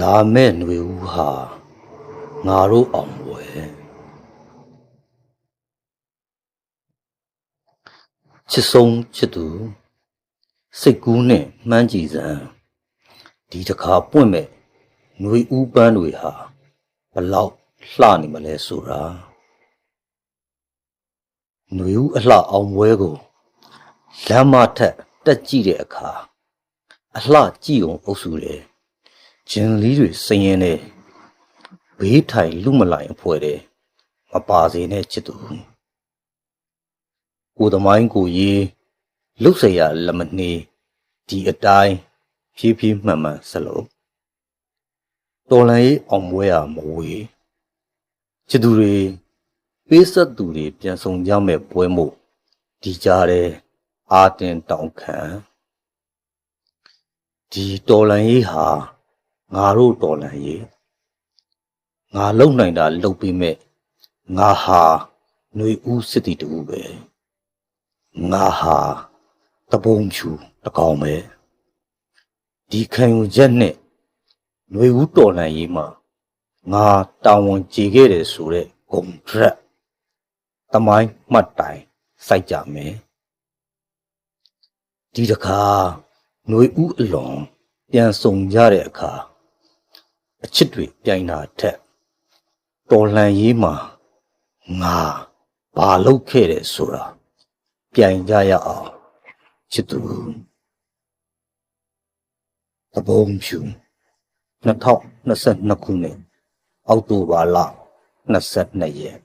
လာမဲ့ຫນွေဦးဟာငါတို့အောင်ဝယ်ချစ်ဆုံးချစ်သူစိတ်ကူးနဲ့မှန်းကြည့်စမ်းဒီတစ်ခါပွင့်မဲ့ຫນွေဦးပန်းတွေဟာဘလောက်လှနေမလဲဆိုတာຫນွေဦးအလှအောင်ပွဲကိုလမ်းမထက်တက်ကြည့်တဲ့အခါအလှကြည့်အောင်အုပ်စုတယ် ဂျင်လီတွေစရင်နေဘေးထိုင်လူမလိုက်အဖွဲတယ်မပါစေနဲ့ချစ်သူကိုသမိုင်းကိုရေးလုတ်เสียလက်မနှီးဒီအတိုင်းဖြည်းဖြည်းမှန်မှန်ဆက်လို့တော်လန်ရေးအောင်ပွဲရမဝေးချစ်သူတွေပေးဆက်သူတွေပြန်ဆောင်ကြမဲ့ပွဲမို့ဒီကြားတဲ့အာတင်တောင်ခံဒီတော်လန်ရေးဟာ ငါတို့တော်လန်ရေးငါလုံနိုင်တာလုံပြီးမဲ့ငါဟာຫນွေဦးစစ်တီတူပဲငါဟာတပုံချူတကောင်ပဲဒီခံယူချက်နဲ့ຫນွေဦးတော်လန်ရေးမှာငါတာဝန်ကြေခဲ့တယ်ဆိုတဲ့ဂုံဒရက်တမိုင်းမှတ်တိုင်စိုက်ကြမယ်ဒီတခါຫນွေဦးအလွန်ပြန်ဆုံကြတဲ့အခါ အချစ်တွေပြိုင်တာထက်တော်လှန်ရေးမှာငါဘာလုပ်ခဲ့တယ်ဆိုတာပြိုင်ကြရအောင်ချစ်သူသဘုံဖြူ2022ခုနှစ်အောက်တိုဘာလ22ရက်